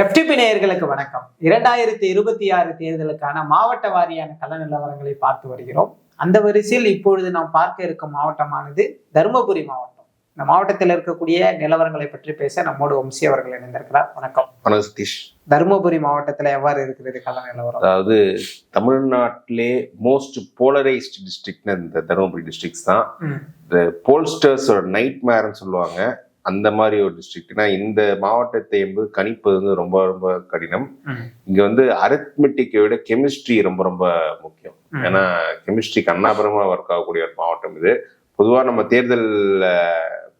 FTP நேயர்களுக்கு வணக்கம். இரண்டாயிரத்தி இருபத்தி ஆறு தேர்தலுக்கான மாவட்ட வாரியான கள நிலவரங்களை பார்த்து வருகிறோம். அந்த வரிசையில் இப்பொழுது நாம் பார்க்க இருக்கும் மாவட்டமானது தருமபுரி மாவட்டம். இந்த மாவட்டத்தில் இருக்கக்கூடிய நிலவரங்களை பற்றி பேச நம்மோடு வம்சி அவர்கள் இணைந்திருக்கிறார். வணக்கம். வணக்கம் சதீஷ். தருமபுரி மாவட்டத்துல எவ்வாறு இருக்கிறது கள நிலவரம்? அதாவது தமிழ்நாட்டிலே மோஸ்ட் போலரைஸ்ட் டிஸ்ட்ரிக்ட்னு இந்த தருமபுரி டிஸ்ட்ரிக்ட்ஸ் தான். இந்த போல்ஸ்டர்ஸோட நைட் மேர்னு சொல்லுவாங்க. அந்த மாதிரி ஒரு டிஸ்ட்ரிக்ட்னா இந்த மாவட்டத்தை என்பது கணிப்பது வந்து ரொம்ப ரொம்ப கடினம். இங்க வந்து அரித்மெட்டிக்கை விட கெமிஸ்ட்ரி ரொம்ப ரொம்ப முக்கியம். ஏன்னா கெமிஸ்ட்ரி கண்ணாபுரமா ஒர்க் ஆகக்கூடிய ஒரு மாவட்டம் இது. பொதுவா நம்ம தேர்தல்ல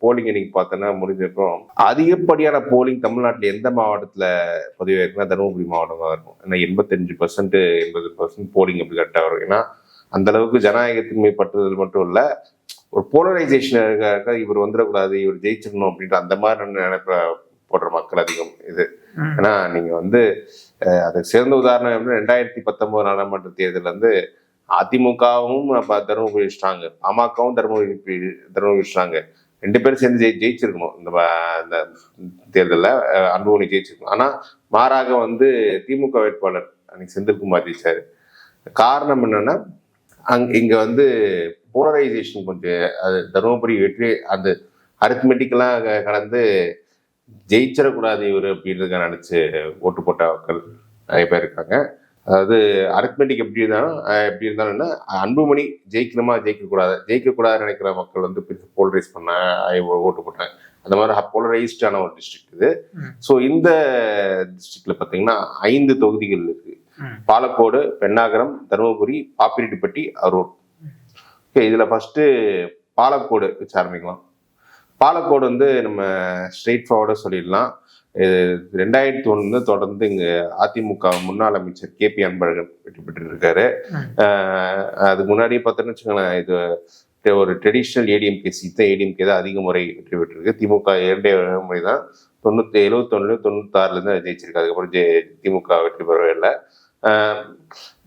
போலிங் இன்னைக்கு பார்த்தோன்னா முடிஞ்சிருக்கும் அதிகப்படியான போலிங் தமிழ்நாட்டில் எந்த மாவட்டத்துல பதிவாயிருக்குன்னா தருமபுரி மாவட்டம் தான் இருக்கும். ஏன்னா எண்பத்தஞ்சு பர்சன்ட் எண்பது பர்சன்ட் போலிங் அப்படி கரெக்டாக வரும். ஏன்னா அந்த அளவுக்கு ஜனநாயகத்தின்மை பற்றுதல் மட்டும் இல்ல ஒரு போலரைசேஷன் இவர் வந்துடக்கூடாது இவர் ஜெயிச்சிடணும் அப்படின்ற அந்த மாதிரி நினைப்ப போடுற மக்கள் அதிகம் இது. ஏன்னா நீங்க வந்து அதுக்கு சிறந்த உதாரணம் எப்படின்னா ரெண்டாயிரத்தி பத்தொன்பது நாடாளுமன்ற தேர்தல் வந்து அதிமுகவும் தருமபுரி ஸ்ட்ராங்கு பாமகவும் தருமபுரி தருமபுரி ஸ்ட்ராங்கு ரெண்டு பேரும் சேர்ந்து ஜெயி ஜெயிச்சிருக்கணும் இந்த இந்த தேர்தலில். அன்புமணி ஜெயிச்சிருக்கணும். ஆனா மாறாக வந்து திமுக வேட்பாளர் அன்னைக்கு செந்தில்குமார் ஜெயிச்சாரு. காரணம் என்னன்னா அங் இங்க வந்து போலரைசேஷன் கொஞ்சம் அது தருமபுரி வெற்றி அந்த அரித்மெட்டிக்கெல்லாம் கடந்து ஜெயிச்சிடக்கூடாது இவர் அப்படின்றத நினைச்சு ஓட்டு போட்ட மக்கள் நிறைய பேர் இருக்காங்க. அதாவது அரித்மெட்டிக் எப்படி இருந்தாலும் எப்படி இருந்தாலும்னா அன்புமணி ஜெயிக்கணுமா ஜெயிக்கக்கூடாது ஜெயிக்கக்கூடாதுன்னு நினைக்கிற மக்கள் வந்து போலரைஸ் பண்ண ஓட்டு போட்டாங்க. அந்த மாதிரி போலரைஸ்டான ஒரு டிஸ்ட்ரிக்ட் இது. ஸோ இந்த டிஸ்ட்ரிக்ட்ல பார்த்தீங்கன்னா ஐந்து தொகுதிகள் இருக்கு. பாலக்கோடு பெண்ணாகரம் தருமபுரி பாப்பிரெட்டிப்பட்டி அரூர். ஓகே இதுல ஃபர்ஸ்ட் பாலக்கோடு வச்சு ஆரம்பிக்கலாம். பாலக்கோடு வந்து நம்ம ஸ்ட்ரெயிட் ஃபார்வர்டாக சொல்லிடலாம். இது ரெண்டாயிரத்தி ஒன்று தொடர்ந்து இங்க அதிமுக முன்னாள் அமைச்சர் கே பி அன்பழகன் வெற்றி பெற்று இருக்காரு ம். ஆஹ் அதுக்கு முன்னாடி பார்த்தோன்னு வச்சுக்கோங்களேன் இது ஒரு ட்ரெடிஷ்னல் ஏடிஎம்கே சீட் தான் ஏடிஎம்கே தான் அதிக முறை வெற்றி பெற்றிருக்கு. திமுக இரண்டே முறை தான். தொண்ணூத்தி எழுபத்தொன்னு தொண்ணூத்தாறுல இருந்து ஜெயிச்சிருக்கு. அதுக்கப்புறம் ஜெ- திமுக வெற்றி பெறவே இல்லை.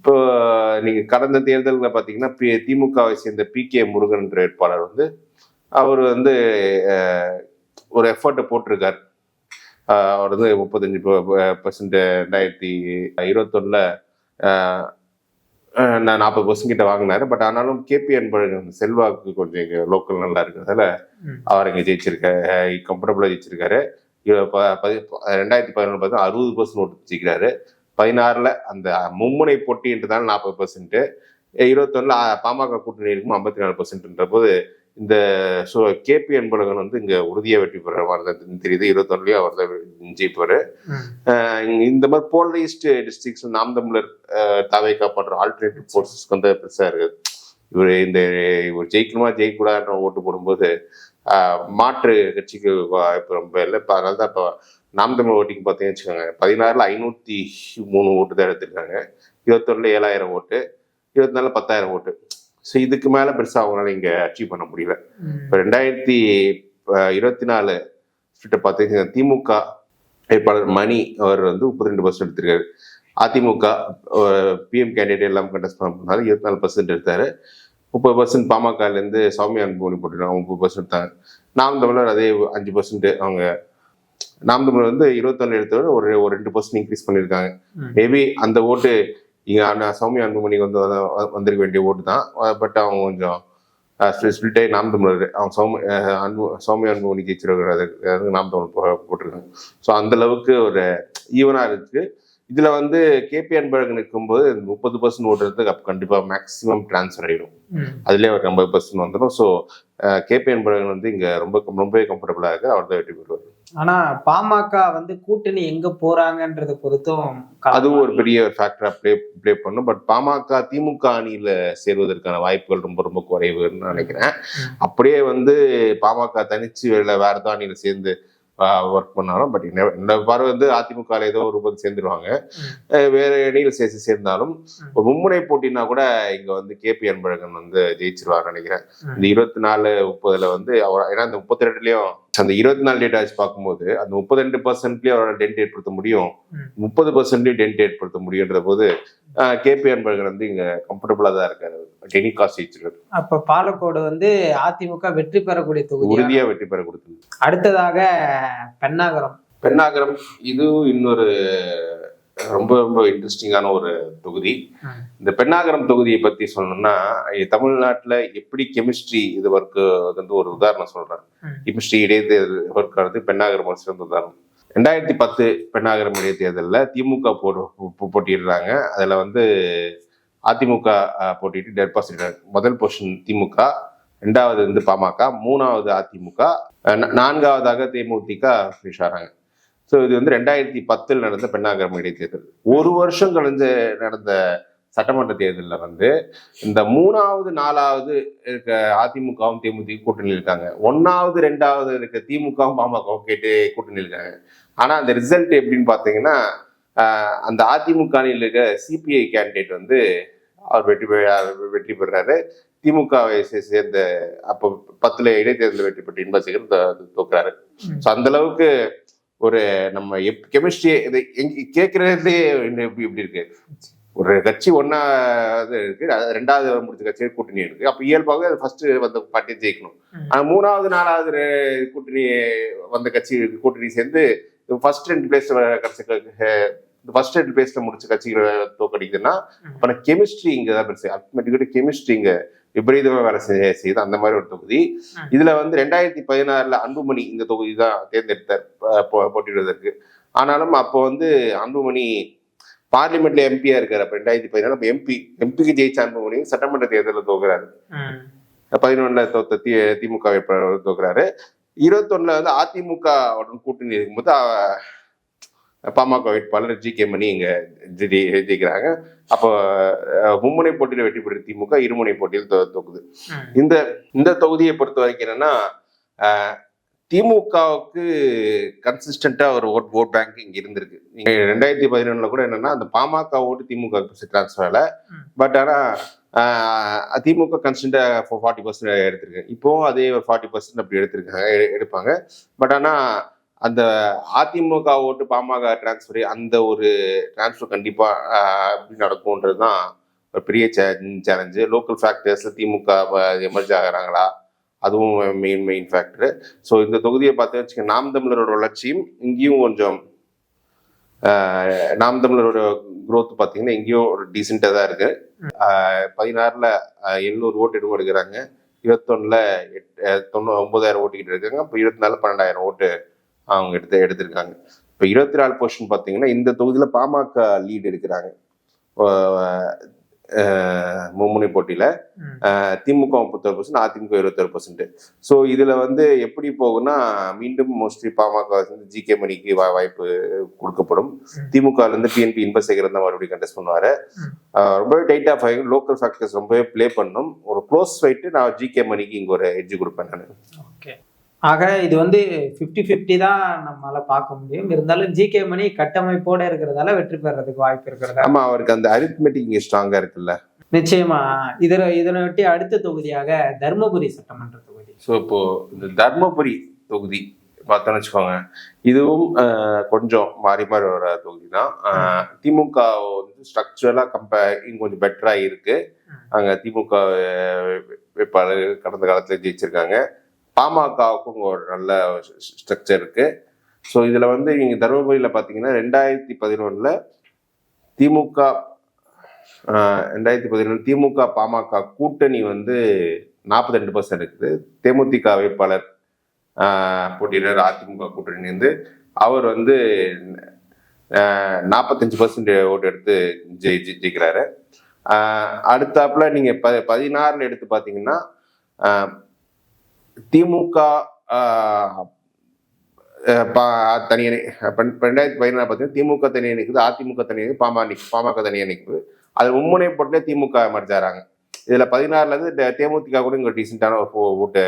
இப்போ நீங்க கடந்த தேர்தலில் பார்த்தீங்கன்னா பி- திமுகவை சேர்ந்த பி கே முருகன் என்ற வேட்பாளர் வந்து அவர் வந்து ஒரு எஃபர்ட்டை போட்டிருக்கார். அவர் வந்து முப்பத்தஞ்சு பர்சன்ட் ரெண்டாயிரத்தி இருபத்தொன்னுல நான் நாற்பது பர்சன்ட் கிட்ட வாங்கினாரு. பட் ஆனாலும் கேபி அன்பழகன் செல்வாக்கு கொஞ்சம் இங்க லோக்கல் நல்லா இருக்கிறதால. அவர் இங்க ஜெயிச்சிருக்காரு. கம்ஃபர்டபுளா ஜெயிச்சிருக்காரு ரெண்டாயிரத்தி பதினொன்று பார்த்தா அறுபது பர்சன்ட் ஓட்டு ஜெயிக்கிறாரு. பதினாறுல அந்த மும்முனை போட்டின்றதால நாற்பது பர்சன்ட்டு இருபத்தொன்னில் பாமக கூட்டணி இருக்கும் ஐம்பத்தி நாலு பர்சன்ட்ன்ற போது இந்த ஸோ கேபி அன்பழகன் வந்து இங்க உறுதியா வெற்றி பெற மாதிரி தான் தெரியுது. இருபத்தொன்னுலையும் அவர் தான் ஜெயிப்பார். ஆஹ் இந்த மாதிரி போலரைஸ்டு டிஸ்ட்ரிக்ஸ் நாம் தமிழர் தவைக்கா பண்ற ஆல்டர்னேட்டிவ் ஃபோர்ஸஸ்க்கு வந்து பெருசா இருக்குது இவர் இந்த இவர் ஜெயிக்கணுமா ஜெயிக்கக்கூடாதுன்ற ஓட்டு போடும்போது ஆஹ் மாற்று கட்சிக்கு வாய்ப்பு ரொம்ப இல்லை. இப்போ அதனால தான் இப்போ நாம் தமிழ் ஓட்டிங் பார்த்தீங்கன்னு வச்சுக்கோங்க பதினாறுல ஐநூத்தி மூணு ஓட்டு தான் எடுத்திருக்காங்க இருபத்தொன்னுல ஏழாயிரம் ஓட்டு இருபத்தி நாலுல பத்தாயிரம் ஓட்டு. ஸோ இதுக்கு மேல பெருசா அவங்களால இங்க அச்சீவ் பண்ண முடியல. இப்போ ரெண்டாயிரத்தி இருபத்தி நாலு கிட்ட பார்த்தீங்கன்னா திமுக வேட்பாளர் மணி அவர் வந்து முப்பத்தி ரெண்டு பர்சன்ட் எடுத்திருக்காரு. அதிமுக பிஎம் கேண்டிடேட் எல்லாம் கண்டஸ்ட் பண்ணாரு இருபத்தி நாலு பர்சன்ட் எடுத்தாரு. முப்பது பர்சன்ட் பாமகலேருந்து சௌமியா அன்புமணி போட்டுருக்காங்க முப்பது பர்சன்ட் தான் நாம் தமிழர் அதே அஞ்சு பர்சன்ட் அவங்க நாம் வந்து இருபத்தொன்னு எடுத்தவரை ஒரு ஒரு ரெண்டு பர்சன்ட் இன்க்ரீஸ் பண்ணியிருக்காங்க. மேபி அந்த ஓட்டு இங்க சௌமியா அன்புமணிக்கு வந்து வந்திருக்க வேண்டிய ஓட்டு தான். பட் அவங்க கொஞ்சம் ஸ்பிளிட்டே நாம் தமிழர். அவங்க சௌமி அன்பு சௌமியா அன்புமணி ஜெயிச்சிருக்கிறது நாம் தமிழ் போட்டிருக்காங்க. ஸோ அந்த அளவுக்கு ஒரு ஈவனா இருக்கு. இதுல வந்து கேபி அன்பழகன் இருக்கும்போது முப்பது பர்சன்ட் ஓட்டுறதுக்கு அப்ப கண்டிப்பா மேக்ஸிமம் டிரான்ஸ்ஃபர் ஆயிடும். அதுலயே ஒரு ஐம்பது பர்சன்ட் வந்துடும் ஸோ கேபி அன்பழகன் வந்து இங்க ரொம்ப ரொம்பவே கம்ஃபர்டபுளா இருக்கு அவர் தான் வெற்றி பெறுவார். ஆனா பாமக வந்து கூட்டணி எங்க போறாங்கன்றத பொறுத்தும் அதுவும் ஒரு பெரிய ஃபேக்டரா ப்ளே ப்ளே பண்ணும். பட் பாமக திமுக அணியில சேர்வதற்கான வாய்ப்புகள் ரொம்ப ரொம்ப குறைவுன்னு நினைக்கிறேன். அப்படியே வந்து பாமக தனிச்சு வேற ஏதோ அணியில சேர்ந்து ஒர்க் பண்ணாலும் பட் இந்த பார்வை வந்து அதிமுக ஏதோ ஒரு பக்கம் சேர்ந்துருவாங்க வேற அணியில் சேர்த்து சேர்ந்தாலும். ஒரு மும்முனை போட்டினா கூட இங்க வந்து கேபி அன்பழகன் வந்து ஜெயிச்சிருவார் நினைக்கிறேன். இந்த இருபத்தி நாலு முப்பதுல வந்து அவர் ஏன்னா இந்த முப்பத்தி ரெண்டுலயும் அந்த இருபத்தி நாலு டேட்டா வச்சு பார்க்கும்போது அந்த முப்பத்தி ரெண்டு பர்சன்ட்லயும் அவரால் டென்ட் ஏற்படுத்த முடியும். முப்பது பர்சன்ட்லயும் டென்ட் ஏற்படுத்த முடியுன்ற போது கேபி அன்பழகன் வந்து இங்க கம்ஃபர்டபுளா தான் இருக்காரு. டெனி காஸ்ட் ஜெயிச்சிருக்காரு அப்ப பாலக்கோடு வந்து அதிமுக வெற்றி பெறக்கூடிய தொகுதி உறுதியா வெற்றி பெற கொடுத்தது. அடுத்ததாக பெண்ணாகரம். பெண்ணாகரம் இது இன்னொரு ரொம்ப ரொம்ப இன்ட்ரெஸ்டிங்கான ஒரு தொகுதி. இந்த பெண்ணாகரம் தொகுதியை பத்தி சொல்லணும்னா தமிழ்நாட்டுல எப்படி கெமிஸ்ட்ரி இது ஒர்க்கு வந்து ஒரு உதாரணம் சொல்றேன். ம். கெமிஸ்ட்ரி இடைத்தேர்தல் ஒர்க் ஆனது பெண்ணாகரம் ஒரு சிறந்த உதாரணம். ரெண்டாயிரத்தி பத்து பெண்ணாகரம் இடைத்தேர்தலில் திமுக போடு போ- போட்டியிடுறாங்க. அதுல வந்து அதிமுக போட்டிட்டு டெபாசிட் முதல் பொசிஷன் திமுக ரெண்டாவது வந்து பாமக மூணாவது அதிமுக நான்காவதாக தேமுதிக finish ஆறாங்க. ஸோ இது வந்து ரெண்டாயிரத்தி பத்தில் நடந்த பெண்ணாகரம் இடைத்தேர்தல். ஒரு வருஷம் கழிஞ்சு நடந்த சட்டமன்ற தேர்தலில் வந்து இந்த மூணாவது நாலாவது இருக்க அதிமுகவும் தேமுதிக கூட்டணியில் இருக்காங்க. ஒன்னாவது ரெண்டாவது இருக்க திமுகவும் பாமகவும் கேட்டு கூட்டணியில் இருக்காங்க. ஆனா அந்த ரிசல்ட் எப்படின்னு பார்த்தீங்கன்னா அந்த அதிமுக அணியில் இருக்க சிபிஐ கேண்டிடேட் வந்து அவர் வெற்றி பெ- வெற்றி பெறாரு. திமுகவை சேர்ந்த அப்போ பத்துல இடைத்தேர்தலில் வெற்றி பெற்ற இன்பசேகர் தோக்குறாரு. ஸோ அந்த அளவுக்கு ஒரு நம்ம கெமிஸ்ட்ரி இது எங்க கேட்கறதுலேயே எப்படி எப்படி இருக்கு ஒரு கட்சி ஒன்னா இருக்கு ரெண்டாவது முடிச்ச கட்சி கூட்டணி இருக்கு அப்ப இயல்பாக ஃபர்ஸ்ட் வந்த பார்ட்டியை ஜெயிக்கணும். ஆனா மூணாவது நாலாவது கூட்டணி வந்த கட்சி கூட்டணி சேர்ந்து ஃபர்ஸ்ட் ரெண்டு பிளேஸ்ல கட்சி ஃபர்ஸ்ட் ரெண்டு பிளேஸ்ல முடிச்ச கட்சிகளை தோக்கடிக்குதுன்னா. அப்ப கெமிஸ்ட்ரி இங்க தான் பெருசு அல்டிமேட்டிக் கெமிஸ்ட்ரி இங்க விபரீதமா வேலை செய்ய- செய்யுது அந்த மாதிரி ஒரு தொகுதி. இதுல வந்து ரெண்டாயிரத்தி பதினாறுல அன்புமணி இந்த தொகுதி தான் தேர்ந்தெடுத்தார் போட்டியிடுவதற்கு. ஆனாலும் அப்போ வந்து அன்புமணி பார்லிமெண்ட்ல எம்பியா இருக்காரு. அப்ப ரெண்டாயிரத்தி பதினாலு அப்ப எம்பி எம்பிக்கு ஜெயிச்ச அன்புமணி சட்டமன்ற தேர்தலில் தோக்குறாரு. பதினொன்னுல தோத்த தி திமுக வேட்பாளர் தோக்குறாரு. இருபத்தொன்னுல வந்து அதிமுக உடன் கூட்டணி இருக்கும்போது பாமக வேட்பாளர் ஜி கே மணி இங்க ஜெ- ஜெ- ஜெயிக்கிறாங்க. அப்போ மும்முனை போட்டியில வெற்றி பெற்ற திமுக இருமுனை போட்டியில் தோ- தோக்குது ம். இந்த இந்த தொகுதியை பொறுத்த வரைக்கும் என்னன்னா திமுகவுக்கு கன்சிஸ்டண்டா ஒரு ஓட் ஓட் பேங்க் இங்க இருந்திருக்கு. ரெண்டாயிரத்தி பதினொன்னுல கூட என்னன்னா அந்த பாமக ஓட்டு திமுக டிரான்ஸ்ஃபர் ஆகல. பட் ஆனா ஆஹ், திமுக கன்சிஸ்டண்டா ஃபார்ட்டி பர்சன்ட் எடுத்திருக்கு. இப்போவும் அதே ஒரு ஃபார்ட்டி பர்சன்ட் அப்படி எடுத்திருக்காங்க எடுப்பாங்க. பட் ஆனா அந்த அதிமுக ஓட்டு பாமக டிரான்ஸ்ஃபர் அந்த ஒரு டிரான்ஸ்ஃபர் கண்டிப்பாக எப்படி நடக்கும்ன்றது தான் ஒரு பெரிய சேலஞ்சு லோக்கல் ஃபேக்டர்ஸில் திமுக எமர்ஜ் ஆகிறாங்களா? அதுவும் மெயின் மெயின் ஃபேக்டரு ஸோ இந்த தொகுதியை பார்த்து வச்சுக்க நாம் தமிழரோட வளர்ச்சியும் இங்கேயும் கொஞ்சம் நாம் தமிழரோட குரோத் பார்த்தீங்கன்னா இங்கேயும் ஒரு டீசெண்டாக தான் இருக்குது பதினாறில் எழுநூறு ஓட்டு எடுத்து எடுக்கிறாங்க இருபத்தொன்னுல எட் தொண்ணூ ஒம்பதாயிரம் ஓட்டுக்கிட்டு இருக்காங்க. இப்போ இருபத்தி நாலு பன்னெண்டாயிரம் ஓட்டு அவங்க எடுத்து எடுத்திருக்காங்க. இப்போ இருபத்தி நாலு பொசிஷன் பார்த்தீங்கன்னா இந்த தொகுதியில் பாமக லீடு எடுக்கிறாங்க. மும்முனை போட்டியில திமுக முப்பத்தொரு பர்சன்ட் அதிமுக இருபத்தொரு பர்சன்ட் ஸோ இதுல வந்து எப்படி போகும்னா மீண்டும் மோஸ்ட்லி பாமக வந்து ஜி கே மணிக்கு வாய்ப்பு கொடுக்கப்படும். திமுக இருந்து பிஎன்பி இன்பசேகரன் தான் மறுபடியும் கண்டெஸ்ட் பண்ணுவாரு. ரொம்பவே டைட்டா ஃபைவ் லோக்கல் ஃபேக்டர்ஸ் ரொம்பவே ப்ளே பண்ணும். ஒரு க்ளோஸ் ஃபைட்டு நான் ஜி கே மணிக்கு இங்க ஒரு எட்ஜ் கொடுப்பேன் நான். ஓகே ஆக இது வந்து 50 50 தான் நம்மளால பார்க்க முடியும். இருந்தாலும் ஜிகே மணி கட்டமைப்போட இருக்கிறதால வெற்றி பெறதுக்கு வாய்ப்பு இருக்கிறதா? ஆமா அவருக்கு அந்த அரித்மெட்டிக் இங்க ஸ்ட்ராங்கா இருக்குல்ல. நிச்சயமா. இதில் இதனை ஒட்டி அடுத்த தொகுதியாக தருமபுரி சட்டமன்ற தொகுதி. ஸோ இப்போ இந்த தர்மபுரி தொகுதி பார்த்தோன்னு வச்சுக்கோங்க. இதுவும் கொஞ்சம் மாறி மாறி வர தொகுதி தான். திமுக வந்து ஸ்ட்ரக்சரலா கம்பேர் கொஞ்சம் பெட்டரா இருக்கு. ம். அங்க திமுக வேட்பாளர் கடந்த காலத்துல ஜெயிச்சிருக்காங்க. பாமகவுக்கும் ஒரு நல்ல ஸ்ட்ரக்சர் இருக்கு. ஸோ இதில் வந்து இங்கே தருமபுரியில் பார்த்தீங்கன்னா ரெண்டாயிரத்தி பதினொன்றில் திமுக ரெண்டாயிரத்தி பதினொன்று திமுக பாமக கூட்டணி வந்து நாற்பத்தி ரெண்டு பர்சன்ட் இருக்குது. தேமுதிக வேட்பாளர் ஆஹ், போட்டியிடர் அதிமுக கூட்டணி வந்து அவர் வந்து நாற்பத்தஞ்சு பர்சன்ட் ஓட்டு எடுத்து ஜெயி ஜெயிக்கிறாரு. அடுத்தாப்புல நீங்கள் ப பதினாறில் எடுத்து பார்த்தீங்கன்னா திமுக பா- தனியணி ரெண்டாயிரத்தி பதினாறு பார்த்தீங்கன்னா திமுக தனியாக நிற்குது அதிமுக தனியாக பாமா நிற்கு பாமக தனியாக நிற்குது அது மும்முனை போட்டுல திமுக மறைச்சாராங்க இதில் பதினாறுலேருந்து இந்த தேமுதிக கூட இங்கே டீசெண்டான ஒரு ஓட்டு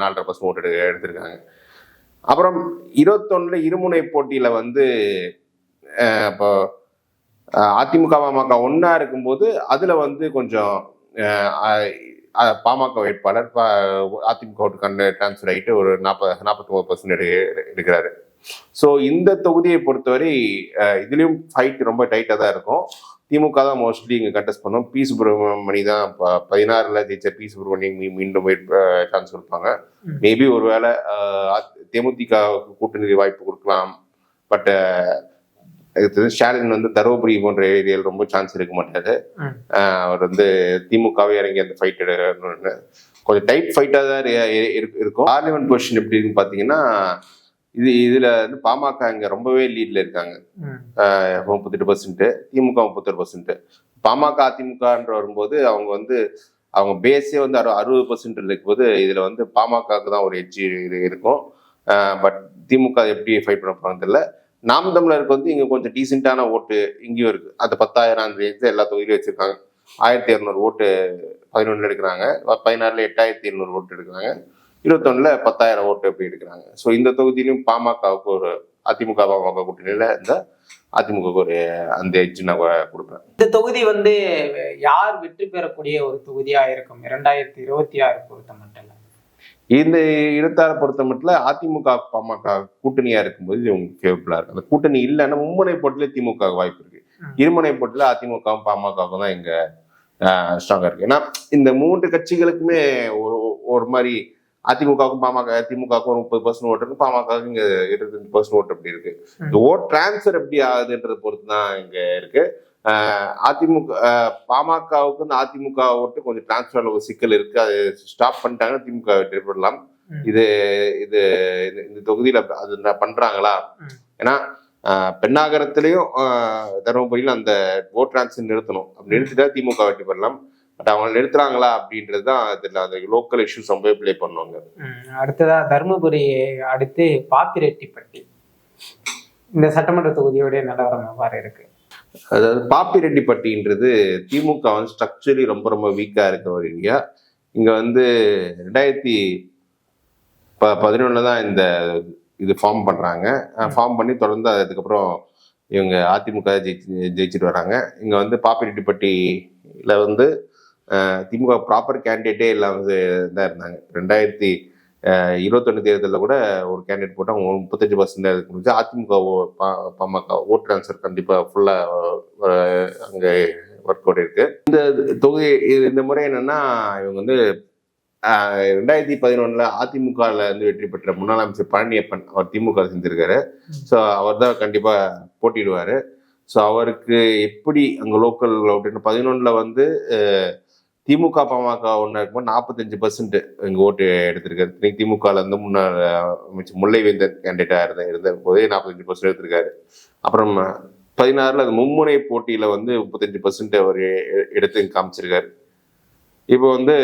நாலரை பர்சன்ட் ஓட்டு எடு- எடுத்திருக்காங்க. அப்புறம் இருபத்தொன்னில் இருமுனை போட்டியில் வந்து இப்போ அதிமுக பாமக ஒன்றா இருக்கும்போது அதில் வந்து கொஞ்சம் பாமக வேட்பாளர் அதிமுக ஓட்டுக்கான டிரான்ஸ்ஃபர் ஆகிட்டு ஒரு நாற்பது நாற்பத்தொம்பது பர்சன்ட் எடு எடுக்கிறாரு. ஸோ இந்த தொகுதியை பொறுத்தவரை இதுலயும் ஃபைட் ரொம்ப டைட்டாக தான் இருக்கும். திமுக தான் மோஸ்ட்லி இங்கே கண்டெஸ்ட் பண்ணும். பி சுப்பிரமணி தான் பதினாறுல ஜெயிச்ச பி சுப்பிரமணியம் மீண்டும் சான்ஸ் கொடுப்பாங்க. மேபி ஒருவேளை தேமுதிக கூட்டணி வாய்ப்பு கொடுக்கலாம். பட் ஸ்டாலின் வந்து தருமபுரி போன்ற ஏரியாவில் ரொம்ப சான்ஸ் இருக்க மாட்டாரு. அவர் வந்து திமுகவே இறங்கி அந்த ஃபைட் கொஞ்சம் டைட் ஃபைட்டாக தான் இரு- இரு- இருக்கு- இருக்கும். பார்லிமெண்ட் பொசிஷன் எப்படி இருக்குன்னு பார்த்தீங்கன்னா இது இதுல வந்து பாமக இங்க ரொம்பவே லீட்ல இருக்காங்க. முப்பத்தெட்டு பர்சன்ட் திமுக முப்பத்தொரு பர்சன்ட் பாமக அதிமுகன்ற வரும்போது அவங்க வந்து அவங்க பேஸே வந்து அறு அறுபது பர்சன்ட் இருக்கும்போது இதுல வந்து பாமகவுக்கு தான் ஒரு எட்ஜி இருக்கும். பட் திமுக எப்படி ஃபைட் பண்ண தெரியல. நாம் தமிழருக்கு வந்து இங்கே கொஞ்சம் டீசெண்டான ஓட்டு இங்கேயும் இருக்குது அந்த பத்தாயிரம் அந்த ரேஞ்சு எல்லா தொகுதியிலும் வச்சிருக்காங்க. ஆயிரத்தி இரநூறு ஓட்டு பதினொன்று எடுக்கிறாங்க. பதினாறுல எட்டாயிரத்தி எழுநூறு ஓட்டு எடுக்கிறாங்க. இருபத்தொன்னில் பத்தாயிரம் ஓட்டு அப்படி எடுக்கிறாங்க. ஸோ இந்த தொகுதியிலும் பாமகவுக்கு ஒரு அதிமுக பாமக கூட்டணியில் இந்த அதிமுக ஒரு அந்த எட்ஜ் நான் கொடுப்பேன். இந்த தொகுதி வந்து யார் வெற்றி பெறக்கூடிய ஒரு தொகுதியாக இருக்கும்? இரண்டாயிரத்தி இருபத்தி ஆறு பொறுத்த மட்டும் இந்த இடத்தார பொறுத்த மட்டும் அதிமுக பாமக கூட்டணியா இருக்கும்போது இது உங்களுக்கு ஃபேவரபிளா இருக்கு அந்த கூட்டணி இல்லைன்னா மும்முனை போட்டில திமுக வாய்ப்பு இருக்கு. இருமுனை போட்டில அதிமுகவும் பாமகவும் தான் இங்க ஸ்ட்ராங்கா இருக்கு. ஏன்னா இந்த மூன்று கட்சிகளுக்குமே ஒரு ஒரு மாதிரி அதிமுகவுக்கும் பாமக திமுகவுக்கும் ஒரு முப்பது பர்சன்ட் ஓட்டு இருக்கு. பாமகவுக்கும் இங்க இருபத்தஞ்சு பர்சன்ட் ஓட்டு அப்படி இருக்கு. இந்த ஓட் டிரான்ஸ்ஃபர் எப்படி ஆகுதுன்றத பொறுத்து தான் இங்க இருக்கு. அதிமுக பாமகவுக்கு இந்த அதிமுக ஓட்டு கொஞ்சம் டிரான்ஸ்ஃபர்ல ஒரு சிக்கல் இருக்கு. அது ஸ்டாப் பண்ணிட்டாங்கன்னா திமுக வெற்றி பெறலாம். இது இது இந்த- தொகுதியில அது பண்றாங்களா. ஏன்னா பெண்ணாகரத்திலையும் ஆஹ் தருமபுரியிலும் அந்த ஓட் டிரான்ஸ்ஃபர் நிறுத்தணும். அப்படி நிறுத்திட்டா திமுக வெற்றி பெறலாம். பட் அவங்க நிறுத்துறாங்களா அப்படின்றது தான் இதுல அந்த லோக்கல் இஷ்யூஸ் ரொம்ப ப்ளே பண்ணுவாங்க. ம். அடுத்ததா தருமபுரி அடுத்து பாப்பிரெட்டிப்பட்டி இந்த சட்டமன்ற தொகுதியோடைய நிலவரம் எவ்வாறு இருக்கு? அதாவது பாப்பிரெட்டிப்பட்டின்றது திமுக வந்து ஸ்ட்ரக்சரலி ரொம்ப ரொம்ப வீக்காக இருக்க ஒரு ஏரியா இங்கே வந்து ரெண்டாயிரத்தி ப பதினொன்றில் தான் இந்த இது ஃபார்ம் பண்ணுறாங்க ஃபார்ம் பண்ணி தொடர்ந்து அதுக்கப்புறம் இவங்க அதிமுக ஜெயிச்சு ஜெயிச்சுட்டு வராங்க. இங்கே வந்து பாப்பிரெட்டிப்பட்டியில வந்து திமுக ப்ராப்பர் கேண்டிடேட்டே இல்லாமல் தான் இருந்தாங்க. ரெண்டாயிரத்தி இருபத்தொன்னு தேர்தலில் கூட ஒரு கேண்டிடேட் போட்டு அவங்க முப்பத்தஞ்சு பர்சன்ட் இருந்துச்சு அதிமுக பாமக ஓட் ட்ரான்ஸ்ஃபர் கண்டிப்பாக ஃபுல்லாக அங்கே ஒர்க் அவுட் இருக்கு இந்த தொகுதி இது- இந்த முறை என்னன்னா இவங்க வந்து ரெண்டாயிரத்தி பதினொன்னுல அதிமுகல இருந்து வெற்றி பெற்ற முன்னாள் அமைச்சர் பழனியப்பன் அவர் திமுக செஞ்சிருக்காரு. ஸோ அவர் தான் கண்டிப்பா போட்டிடுவாரு ஸோ அவருக்கு எப்படி அங்க லோக்கல் அப்படின்னு பதினொன்னுல வந்து திமுக பாமக ஒன்று இருக்கும்போது நாற்பத்தஞ்சு பர்சன்ட் இங்கே ஓட்டு எடுத்திருக்காரு. இன்னைக்கு திமுகல இருந்து முன்னாள் அமைச்சர் முல்லைவேந்தன் கேண்டிடேட்டா இருந்த இருந்த போதே நாற்பத்தஞ்சு பர்சன்ட் எடுத்திருக்காரு. அப்புறம் பதினாறில் அது மும்முனை போட்டியில் வந்து முப்பத்தஞ்சு பர்சன்ட் அவர் எ- எடுத்து காமிச்சிருக்காரு. இப்போ வந்து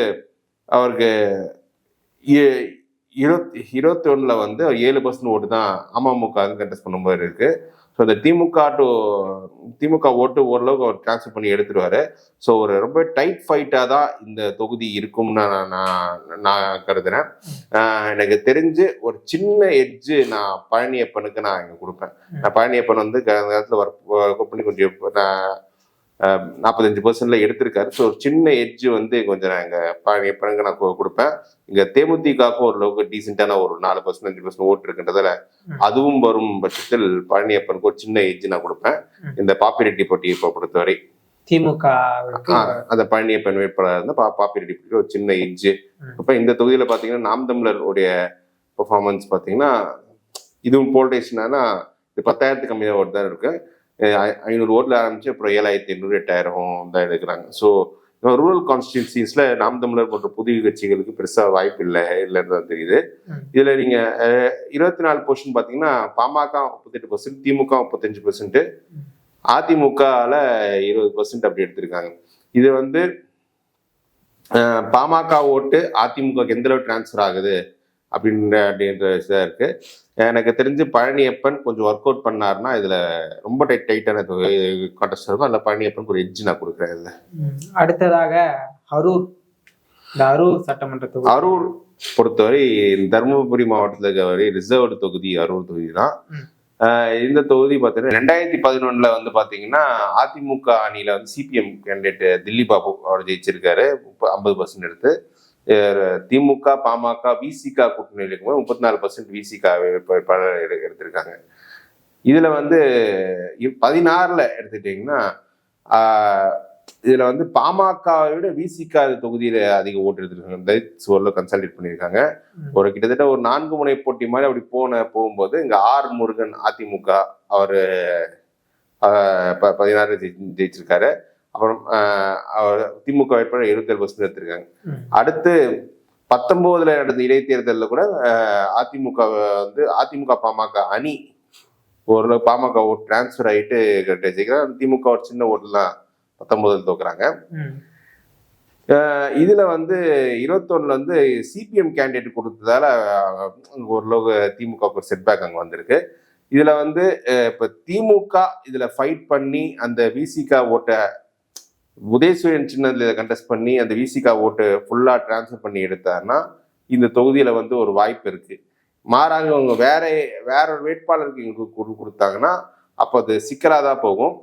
அவருக்கு இருபத்தி இருபத்தி ஒன்றில் வந்து ஏழு பர்சன்ட் ஓட்டு தான் அமமுக கண்டெஸ்ட் பண்ண மாதிரி இருக்குது ஸோ இந்த திமுக டு திமுக ஓட்டு ஓரளவுக்கு அவர் டிரான்ஸ்ஃபர் பண்ணி எடுத்துருவாரு. ஸோ ஒரு ரொம்ப டைட் ஃபைட்டாக தான் இந்த தொகுதி இருக்கும்னு நான் நான் நான் கருதுறேன். எனக்கு தெரிஞ்சு ஒரு சின்ன எட்ஜு நான் பழனியப்பனுக்கு நான் இங்கே கொடுப்பேன். நான் பழனியப்பன் வந்து கடந்த காலத்தில் ஒர்க் ஒர்க் பண்ணி கொஞ்சம் நான் நாற்பத்தஞ்சு பர்சன்ட்ல எடுத்திருக்காரு ஸோ ஒரு சின்ன எட்ஜ் வந்து கொஞ்சம் நான் இங்கே பழனியப்பனுக்கு நான் கொடுப்பேன் இங்க தேமுதிகவுக்கும் ஓரளவுக்கு டீசென்டான ஒரு நாலு பர்சன்ட் அஞ்சு பர்சன்ட் ஓட்டு இருக்குன்றதால. அதுவும் வரும் பட்சத்தில் பழனியப்பனுக்கு ஒரு சின்ன எட்ஜ் நான் கொடுப்பேன். இந்த பாப்பிரெட்டி போட்டியை இப்போ பொறுத்தவரை ஆஹ் அந்த பழனியப்பன் வேட்பாளர் இருந்தால் பா பாப்பிரெட்டி போட்டி ஒரு சின்ன எட்ஜ். இப்போ இந்த தொகுதியில பாத்தீங்கன்னா நாம் தமிழர் உடைய பெர்ஃபார்மன்ஸ் பாத்தீங்கன்னா இதுவும் போல்டேஷனா இது பத்தாயிரத்துக்கு கம்மியாக ஓட்டு தான் இருக்கு அஹ் ஐ- ஐநூறு ஓட்டுல ஆரம்பிச்சு அப்புறம் ஏழாயிரத்தி எண்ணூறு எட்டாயிரம் தான் எடுக்கிறாங்க. ஸோ ரூரல் கான்ஸ்டியூன்சிஸ்ல நாம் தமிழர் போன்ற புதிய கட்சிகளுக்கு பெருசா வாய்ப்பு இல்லை இல்லைன்னு தான் தெரியுது. இதுல நீங்க அஹ், இருபத்தி நாலு போர்ஷன் பாத்தீங்கன்னா பாமக முப்பத்தெட்டு பர்சன்ட் திமுக முப்பத்தஞ்சு பர்சன்ட் அதிமுகல இருபது பர்சன்ட் அப்படி எடுத்திருக்காங்க. இது வந்து பாமக ஓட்டு அதிமுக எந்த அளவு டிரான்ஸ்ஃபர் ஆகுது? அப்படின்ற அப்படின்ற இதா இருக்கு. எனக்கு தெரிஞ்சு பழனியப்பன் கொஞ்சம் ஒர்க் அவுட் பண்ணாருன்னா இதுல ரொம்ப டைட் டைட்டான கான்டெஸ்ட் இருக்கும். அதில் பழனியப்பன் ஒரு எட்ஜ் நான் கொடுக்குறேன் இதுல. அடுத்ததாக அரூர் இந்த அரூர் சட்டமன்ற தொகுதி. அரூர் பொறுத்தவரை தருமபுரி மாவட்டத்தில் இருக்க வரை ரிசர்வ்டு தொகுதி அரூர் தொகுதி தான் இந்த தொகுதி பார்த்தீங்கன்னா ரெண்டாயிரத்தி பதினொன்னுல வந்து பாத்தீங்கன்னா அதிமுக அணியில வந்து சிபிஎம் கேண்டிடேட் தில்லி பாபு அவர் ஜெயிச்சிருக்காரு. ஐம்பது பர்சன்ட் எடுத்து திமுக பாமக விசிகா கூட்டணியில் இருக்கும்போது முப்பத்தி நாலு பர்சன்ட் விசிகா வேட்பாளர் எடு- எடுத்திருக்காங்க. இதுல வந்து பதினாறுல எடுத்துட்டீங்கன்னா இதுல வந்து பாமகவை விட விசிகா தொகுதியில அதிக ஓட்டு எடுத்திருக்காங்க. தலித் ஓரளவு கன்சல்டேட் பண்ணியிருக்காங்க. ஒரு கிட்டத்தட்ட ஒரு நான்கு முனை போட்டி மாதிரி அப்படி போன போகும்போது இங்க ஆர் முருகன் அதிமுக அவரு பதினாறு ஜெயி- ஜெயிச்சிருக்காரு. அப்புறம் திமுக வேட்பாளர் எழுபத்தேழு பர்சன்ட் எடுத்திருக்காங்க. அடுத்து பத்தொன்பதுல நடந்த இடைத்தேர்தலில் கூட அதிமுக வந்து அதிமுக பாமக அணி ஓரளவு பாமக ஓட்டு டிரான்ஸ்ஃபர் ஆகிட்டு ஜெயிக்கிறாங்க திமுக ஒரு சின்ன ஓட்டுல தான் பத்தொன்பதுல தோக்குறாங்க. இதுல வந்து இருபத்தொன்னுல வந்து சிபிஎம் கேண்டிடேட் கொடுத்ததால ஆஹ், ஓரளவு திமுக ஒரு செட்பேக் அங்க வந்திருக்கு. இதுல வந்து இப்ப திமுக இதுல ஃபைட் பண்ணி அந்த விசிகா ஓட்டை உதயசூரியன் சின்னத்தில் கண்டெஸ்ட் பண்ணி அந்த விசிகா ஓட்டு ஃபுல்லாக டிரான்ஸ்ஃபர் பண்ணி எடுத்தாருன்னா இந்த தொகுதியில் வந்து ஒரு வாய்ப்பு இருக்குது மாறாக அவங்க வேற வேற ஒரு வேட்பாளருக்கு எங்களுக்கு கொடு- கொடுத்தாங்கன்னா அப்போ அது சிக்கலாக தான் போகும்.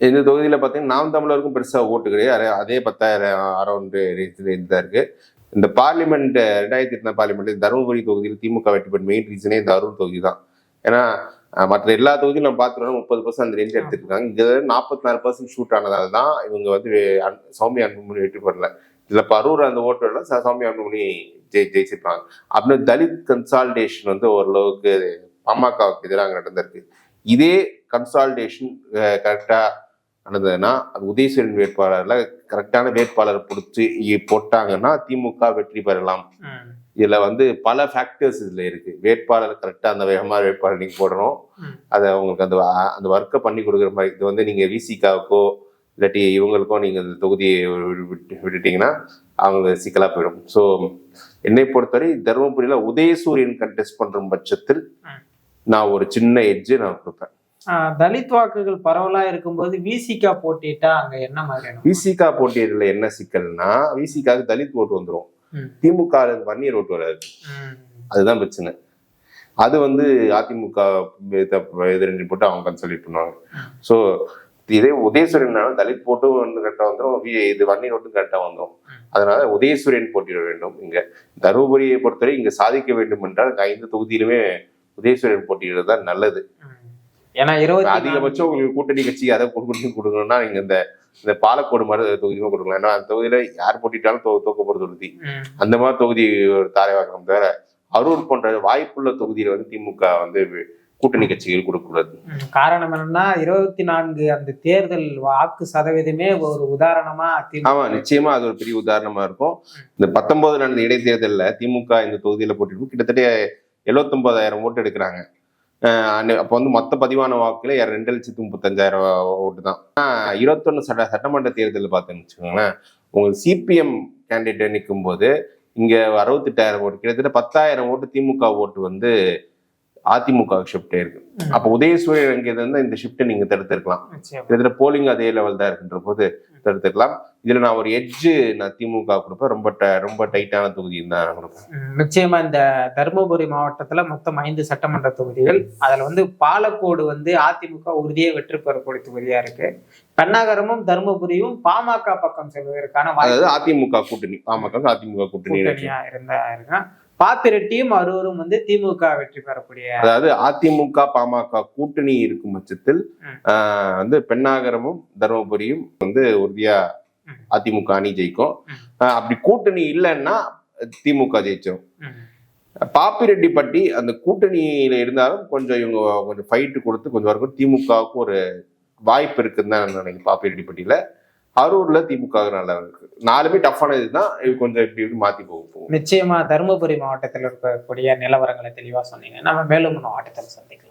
இந்த தொகுதியில் பார்த்தீங்கன்னா நாம் தமிழருக்கும் பெருசாக ஓட்டு கிடையாது. அதே பத்தாயிரம் அரௌண்டு ரேஞ்சில் தான் இருக்குது இந்த பார்லிமெண்ட் ரெண்டாயிரத்தி எட்டு பார்லிமெண்ட் தருமபுரி தொகுதியில் திமுக வெற்றி பெற்ற மெயின் ரீசனே இந்த அரூர் தொகுதி தான். ஏன்னா மற்ற எல்லா தொகுதியும் நம்ம பார்த்துருவோம் முப்பது பர்சன்ட் அந்த ரேஞ்ச் எடுத்துருக்காங்க. இங்கே நாற்பத்தி நாலு பர்சன்ட் ஷூட் ஆனதால தான் இவங்க வந்து சௌமியா அன்புமணி வெற்றி பெறல. இதில் பரூர் அந்த ஓட்டோட சௌமியா அன்புமணி ஜெயி ஜெயிச்சிருப்பாங்க. அப்படின்னு தலித் கன்சால்டேஷன் வந்து ஓரளவுக்கு பாமகவுக்கு எதிராக நடந்திருக்கு. இதே கன்சால்டேஷன் கரெக்டா நடந்ததுன்னா அது உதயசூரன் வேட்பாளர்ல கரெக்டான வேட்பாளரை பிடிச்சி போட்டாங்கன்னா திமுக வெற்றி பெறலாம். இதுல வந்து பல ஃபேக்டர்ஸ் இதுல இருக்கு வேட்பாளர் கரெக்டா அந்த வேகமான வேட்பாளர் நீங்க போடணும் ம். அதை உங்களுக்கு அந்த அந்த ஒர்க்கை பண்ணி கொடுக்குற மாதிரி இது வந்து நீங்க விசிகாவுக்கோ இல்லாட்டி இவங்களுக்கோ நீங்க இந்த தொகுதியை விட்டு விட்டுட்டீங்கன்னா அவங்க சிக்கலா போயிடும் ஸோ என்னை பொறுத்தவரை தருமபுரியில உதயசூரியன் கண்டெஸ்ட் பண்ற பட்சத்தில். நான் ஒரு சின்ன எட்ஜ் நான் கொடுப்பேன் தலித் வாக்குகள் பரவலா இருக்கும்போது விசிகா போட்டிட்டா அங்க என்ன மாதிரியான விசிகா போட்டியிடல என்ன சிக்கல்னா விசிகாவுக்கு தலித் ஓட்டு வந்துரும் ம். திமுக வன்னியர் ஓட்டு வராது. அதுதான் பிரச்சனை. அது வந்து அதிமுக எதிரணி போட்டு அவங்க கன்சல்ட் பண்ணுவாங்க ஸோ இதே உதயசூரியனால தலித் போட்டும் வந்து கரெக்டாக வந்துடும் இது வன்னியர் ஓட்டும் கரெக்டாக வந்துடும் அதனால உதயசூரியன் போட்டியிட வேண்டும். இங்க தருமபுரியை பொறுத்தவரை இங்க சாதிக்க வேண்டும் என்றால் ஐந்து தொகுதியிலுமே உதயசூரியன் போட்டியிடுறது தான் நல்லது. ஏன்னா இருபத்தி நான்கு- அதிகபட்சம் உங்களுக்கு கூட்டணி கட்சி அதை கொடுக்கணும் கொடுக்கணும்னா நீங்க இந்த இந்த பாலக்கோடு மாதிரி தொகுதியுமே கொடுக்கலாம். ஏன்னா அந்த தொகுதியில யார் போட்டிட்டாலும் தோ தோக்கப்படுற தொகுதி. அந்த மாதிரி தொகுதி ஒரு தாரைவாக்கம் தவிர அரூர் போன்ற வாய்ப்புள்ள தொகுதியில வந்து திமுக வந்து கூட்டணி கட்சிகள் கொடுக்கக்கூடாது. காரணம் என்னன்னா இருபத்தி நான்கு அந்த தேர்தல் வாக்கு சதவீதமே ஒரு உதாரணமா ஆமா நிச்சயமா அது ஒரு பெரிய உதாரணமா இருக்கும். இந்த பத்தொன்பது நடந்த இடைத்தேர்தல்ல திமுக இந்த தொகுதியில போட்டிருக்கும். கிட்டத்தட்ட எழுபத்தொன்பதாயிரம் ஓட்டு எடுக்கிறாங்க. அப்போ வந்து மொத்த பதிவான வாக்குல ரெண்டு லட்சத்தி முப்பத்தஞ்சாயிரம் ஓட்டு தான் இருபத்தொன்னு சட்ட சட்டமன்ற தேர்தலில் பார்த்தேன்னு வச்சுக்கோங்களேன் உங்களுக்கு சிபிஎம் கேண்டிடேட் நிற்கும் போது இங்க அறுபத்தெட்டாயிரம் ஓட்டு கிட்டத்தட்ட பத்தாயிரம் ஓட்டு திமுக ஓட்டு வந்து அதிமுக ஷிஃப்ட் இருக்கு. அப்போ உதயசூரியன் அங்கே இருந்தா இந்த ஷிஃப்ட்டை நீங்க தடுத்திருக்கலாம். கிட்டத்தட்ட போலிங் அதே லெவல் தான் இருக்குன்ற போது தடுத்துக்கலாம் இதுல நான் ஒரு எட்ஜ் நான் திமுக கொடுப்பேன். ரொம்ப ரொம்ப டைட்டான தொகுதி தான் கொடுப்பேன். நிச்சயமா இந்த தருமபுரி மாவட்டத்துல மொத்தம் ஐந்து சட்டமன்ற தொகுதிகள். அதுல வந்து பாலக்கோடு வந்து அதிமுக உறுதியை வெற்றி பெறக்கூடிய தொகுதியா இருக்கு. பெண்ணாகரமும் தருமபுரியும் பாமக பக்கம் செல்வதற்கான அதாவது அதிமுக கூட்டணி. பாமக அதிமுக கூட்டணி இருந்தா இருங்க பாப்பிரெட்டியும் அரூரும் வந்து திமுக வெற்றி பெறக்கூடிய அதாவது அதிமுக பாமக கூட்டணி இருக்கும் பட்சத்தில் வந்து பெண்ணாகரமும் தருமபுரியும் வந்து உறுதியா. அதிமுக அணி ஜெயிக்கும். அப்படி கூட்டணி இல்லைன்னா திமுக ஜெயிச்சிடும் ம், பாப்பிரெட்டிப்பட்டி அந்த கூட்டணியில இருந்தாலும் கொஞ்சம் இவங்க கொஞ்சம் ஃபைட்டு கொடுத்து கொஞ்சம் வரைக்கும் திமுகவுக்கு ஒரு வாய்ப்பு இருக்குன்னு தான் நான் நினைக்கிறேன் பாப்பிரெட்டிப்பட்டியில. அரூர்ல திமுக நல்லா இருக்கு நாலுமே டஃப்பான இதுதான் இது கொஞ்சம் இப்படி இப்படி மாத்தி போகும் போகும். நிச்சயமா தருமபுரி மாவட்டத்தில் இருக்கக்கூடிய நிலவரங்களை தெளிவா சொன்னீங்க நம்ம மேலும் மாவட்டத்தில் சந்திக்கலாம்.